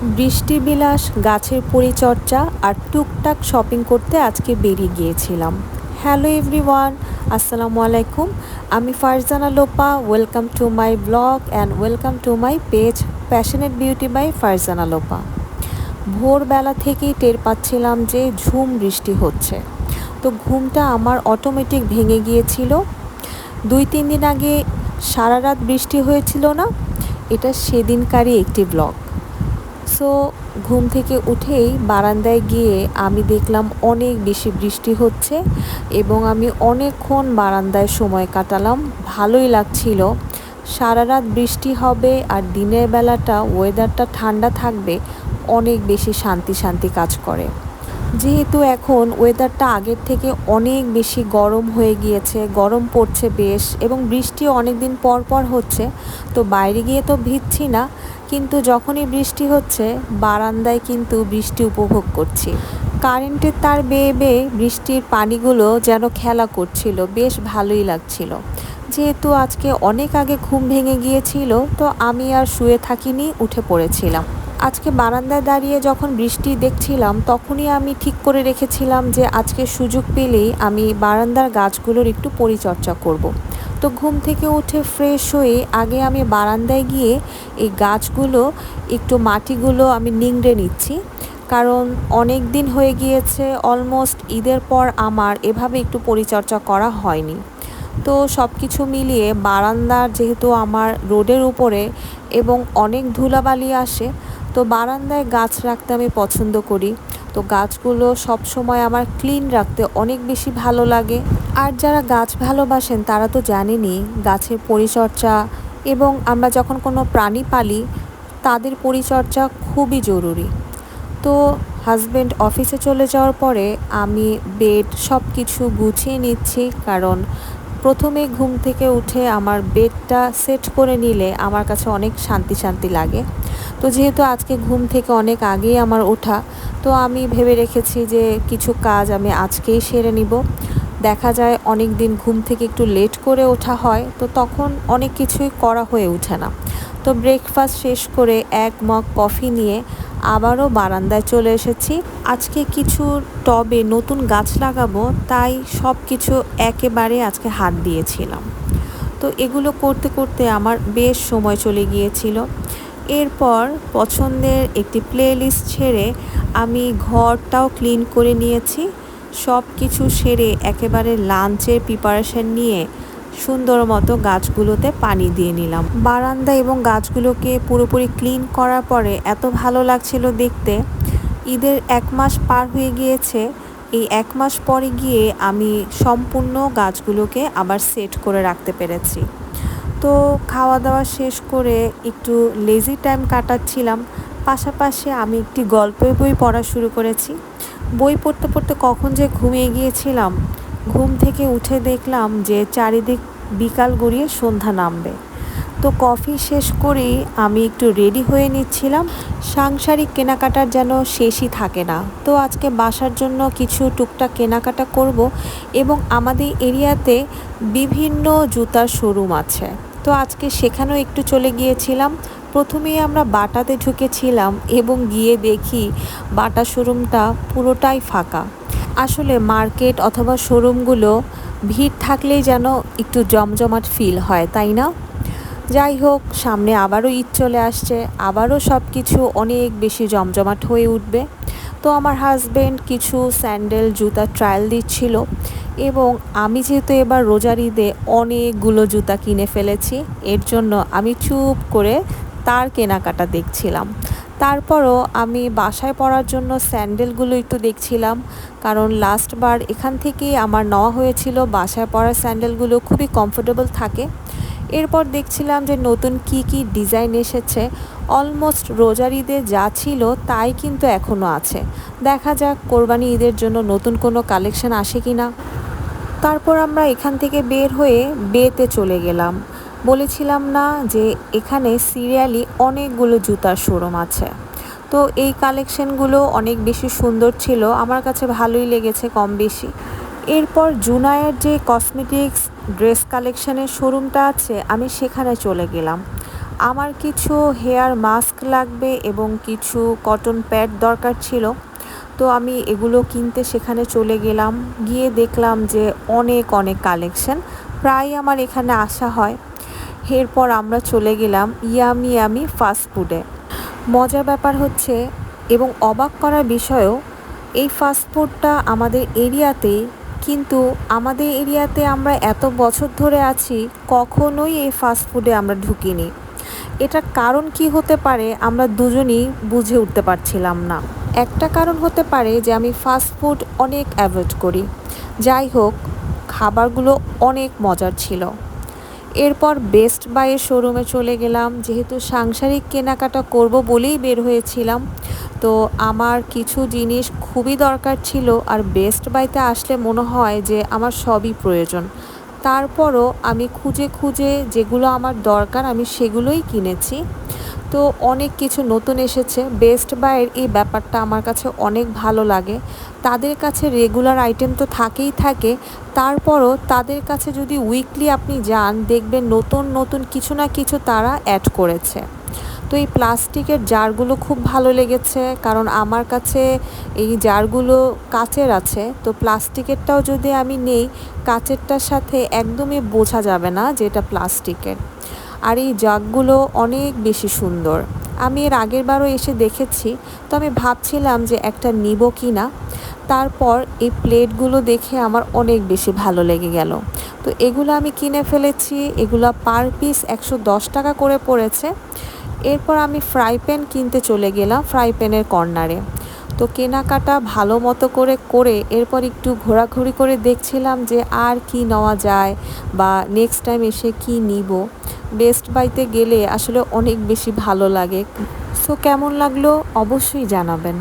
বৃষ্টি বিলাস গাছের পরিচর্যা আর টুকটাক শপিং করতে আজকে বেরিয়ে গিয়েছিলাম। হ্যালো এভরিওয়ান আসসালামু আলাইকুম। আমি Farzana Lopa welcome to my blog and welcome to my page passionate beauty by Farzana Lopa. ভোরবেলা থেকেই টের পাচ্ছিলাম যে ঝুম বৃষ্টি হচ্ছে। তো ঘুমটা আমার অটোমেটিক ভেঙে গিয়েছিল। দুই তিন দিন আগে সারা রাত বৃষ্টি হয়েছিল না? এটা সেদিনকারই একটি ব্লগ সো ঘুম থেকে উঠেই বারান্দায় গিয়ে আমি দেখলাম অনেক বেশি বৃষ্টি হচ্ছে এবং আমি অনেকক্ষণ বারান্দায় সময় কাটালাম। ভালোই লাগছিল। সারা রাত বৃষ্টি হবে আর দিনের বেলাটা ওয়েদারটা ঠান্ডা থাকবে, অনেক বেশি শান্তি শান্তি কাজ করে। যেহেতু এখন ওয়েদারটা আগের থেকে অনেক বেশি গরম হয়ে গিয়েছে, গরম পড়ছে বেশ এবং বৃষ্টিও অনেক দিন পর পর হচ্ছে, তো বাইরে গিয়ে তো ভিজছি না। কিন্তু যখনই বৃষ্টি হচ্ছে, বারান্দায় কিন্তু বৃষ্টি উপভোগ করছি। কারেন্টের তার বেয়ে বেয়ে বৃষ্টির পানিগুলো যেন খেলা করছিল, বেশ ভালোই লাগছিল। যেহেতু আজকে অনেক আগে ঘুম ভেঙে গিয়েছিল, তো আমি আর শুয়ে থাকিনি, উঠে পড়েছিলাম। আজকে বারান্দায় দাঁড়িয়ে যখন বৃষ্টি দেখছিলাম, তখনই আমি ঠিক করে রেখেছিলাম যে আজকে সুযোগ পেলেই আমি বারান্দার গাছগুলোর একটু পরিচর্যা করব। তো ঘুম থেকে উঠে ফ্রেশ হয়ে আগে আমি বারান্দায় গিয়ে এই গাছগুলো, একটু মাটিগুলো আমি নিংড়ে নিচ্ছি। কারণ অনেক দিন হয়ে গিয়েছে অলমোস্ট ঈদের পর আমার এভাবে একটু পরিচর্যা করা হয়নি। তো সব কিছু মিলিয়ে বারান্দার যেহেতু আমার রোডের উপরে এবং অনেক ধুলাবালি আসে, তো বারান্দায় গাছ রাখতে আমি পছন্দ করি। তো গাছগুলো সব সময় আমার ক্লিন রাখতে অনেক বেশি ভালো লাগে। আর যারা গাছ ভালোবাসেন তারা তো জানেনই গাছের পরিচর্যা এবং আমরা যখন কোনো প্রাণী পালি তাদের পরিচর্যা খুবই জরুরি। তো হাজব্যান্ড অফিসে চলে যাওয়ার পরে আমি বেড সব কিছু গুছিয়ে নিচ্ছি কারণ প্রথমে ঘুম থেকে উঠে আমার বেডটা সেট করে নিলে আমার কাছে অনেক শান্তি শান্তি লাগে। তো যেহেতু আজকে ঘুম থেকে অনেক আগেই আমার ওঠা তো আমি ভেবে রেখেছি যে কিছু কাজ আমি আজকেই সেরে নিব। দেখা যায় অনেক দিন ঘুম থেকে একটু লেট করে ওঠা হয়, তো তখন অনেক কিছুই করা হয়ে ওঠে না। তো ব্রেকফাস্ট শেষ করে এক মগ কফি নিয়ে আবারও বারান্দায় চলে এসেছি। আজকে কিছু টবে নতুন গাছ লাগাবো, তাই সব কিছু একেবারে আজকে হাত দিয়েছিলাম। তো এগুলো করতে করতে আমার বেশ সময় চলে গিয়েছিল। এরপর পছন্দের একটি প্লেলিস্ট ছেড়ে আমি ঘরটাও ক্লিন করে নিয়েছি। সব কিছু সেরে একেবারে লাঞ্চের প্রিপারেশন নিয়ে সুন্দর মতো গাছগুলোতে পানি দিয়ে নিলাম। বারান্দা এবং গাছগুলোকে পুরোপুরি ক্লিন করার পরে এত ভালো লাগছিল দেখতে। ঈদের এক মাস পার হয়ে গিয়েছে। এই এক মাস পরে গিয়ে আমি সম্পূর্ণ গাছগুলোকে আবার সেট করে রাখতে পেরেছি। তো খাওয়া দাওয়া শেষ করে একটু লেজি টাইম কাটাচ্ছিলাম। পাশাপাশি আমি একটি গল্পের বই পড়া শুরু করেছি। বই পড়তে পড়তে কখন যে ঘুমিয়ে গিয়েছিলাম, ঘুম থেকে উঠে দেখলাম যে চারিদিক বিকাল গড়িয়ে সন্ধ্যা নামবে। তো কফি শেষ করেই আমি একটু রেডি হয়ে নিচ্ছিলাম। সাংসারিক কেনাকাটার যেন শেষই থাকে না। তো আজকে বাসার জন্য কিছু টুকটাক কেনাকাটা করব এবং আমাদের এরিয়াতে বিভিন্ন জুতার শোরুম আছে। তো আজকে সেখানেও একটু চলে গিয়েছিলাম। প্রথমেই আমরা বাটাতে ঢুকেছিলাম এবং গিয়ে দেখি বাটা শোরুমটা পুরোটাই ফাঁকা। আসলে মার্কেট অথবা শোরুমগুলো ভিড় থাকলেই যেন একটু জমজমাট ফিল হয়, তাই না? যাই হোক, সামনে আবারও ঈদ চলে আসছে, আবারও সব কিছু অনেক বেশি জমজমাট হয়ে উঠবে। তো আমার হাজব্যান্ড কিছু স্যান্ডেল জুতা ট্রায়াল দিচ্ছিল। এবং আমি যেহেতু এবার রোজার ঈদে অনেকগুলো জুতা কিনে ফেলেছি, এর জন্য আমি চুপ করে তার কেনাকাটা দেখছিলাম। তারপরও আমি বাসায় পরার জন্য স্যান্ডেলগুলো একটু দেখছিলাম, কারণ লাস্টবার এখান থেকেই আমার নেওয়া হয়েছিল, বাসায় পড়ার স্যান্ডেলগুলো খুবই কমফোর্টেবল থাকে। এরপর দেখছিলাম যে নতুন কি কি ডিজাইন এসেছে অলমোস্ট রোজার ঈদে যা ছিল তাই কিন্তু এখনও আছে। দেখা যাক কোরবানি ঈদের জন্য নতুন কোনো কালেকশন আসে কি না তারপর আমরা এখান থেকে বের হয়ে বেতে চলে গেলাম। বলেছিলাম না যে এখানে সিরিয়ালি অনেকগুলো জুতার শোরুম আছে। তো এই কালেকশনগুলো অনেক বেশি সুন্দর ছিল, আমার কাছে ভালোই লেগেছে কম বেশি। এরপর জুনায়ের যে কসমেটিক্স ড্রেস কালেকশনের শোরুমটা আছে, আমি সেখানে চলে গেলাম। আমার কিছু হেয়ার মাস্ক লাগবে এবং কিছু কটন প্যাড দরকার ছিল। তো আমি এগুলো কিনতে সেখানে চলে গেলাম। গিয়ে দেখলাম যে অনেক অনেক কালেকশন প্রায় আমার এখানে আসা হয়। এরপর আমরা চলে গেলাম ইয়ামি ইয়ামি ফাস্টফুডে মজার ব্যাপার হচ্ছে এবং অবাক করার বিষয়ও, এই ফাস্টফুডটা আমাদের এরিয়াতেই কিন্তু আমাদের এরিয়াতে আমরা এত বছর ধরে আছি, কখনোই এই ফাস্টফুডে আমরা ঢুকিনি। এটার কারণ কি হতে পারে আমরা দুজনই বুঝে উঠতে পারছিলাম না। একটা কারণ হতে পারে যে আমি ফাস্টফুড অনেক অ্যাভয়েড করি। যাই হোক, খাবারগুলো অনেক মজার ছিল। এরপর বেস্ট বাইয়ের শোরুমে চলে গেলাম। যেহেতু সাংসারিক কেনাকাটা করব বলেই বের হয়েছিলাম, তো আমার কিছু জিনিস খুবই দরকার ছিল আর বেস্ট বাইতে আসলে মনে হয় যে আমার সবই প্রয়োজন। তারপরও আমি খুঁজে খুঁজে যেগুলো আমার দরকার আমি সেগুলোই কিনেছি। তো অনেক কিছু নতুন এসেছে। বেস্ট বাইয়ের এই ব্যাপারটা আমার কাছে অনেক ভালো লাগে। তাদের কাছে রেগুলার আইটেম তো থাকেই থাকে। তারপরও তাদের কাছে যদি উইকলি আপনি যান, দেখবেন নতুন নতুন কিছু না কিছু তারা অ্যাড করেছে। তো এই প্লাস্টিকের জারগুলো খুব ভালো লেগেছে, কারণ আমার কাছে এই জারগুলো কাচের আছে। তো প্লাস্টিকেরটাও যদি আমি নেই, কাচেরটার সাথে একদমই বোঝা যাবে না যে এটা প্লাস্টিকের। আর এই জাগগুলো অনেক বেশি সুন্দর। আমি এর আগের বারও এসে দেখেছি, তো আমি ভাবছিলাম যে একটা নিব কি না তারপর এই প্লেটগুলো দেখে আমার অনেক বেশি ভালো লেগে গেল। তো এগুলো আমি কিনে ফেলেছি, এগুলো পার পিস একশো দশ টাকা করে পড়েছে। এরপর আমি ফ্রাই প্যান কিনতে চলে গেলাম, ফ্রাই প্যানের কর্নারে। তো কেনাকাটা ভালো মতো করে করে এরপর একটু ঘোরাঘুরি করে দেখছিলাম যে আর কি নেওয়া যায় বা নেক্সট টাইম এসে কি নিব। বেস্ট বাইতে গেলে আসলে অনেক বেশি ভালো লাগে। সো কেমন লাগল অবশ্যই জানাবেন।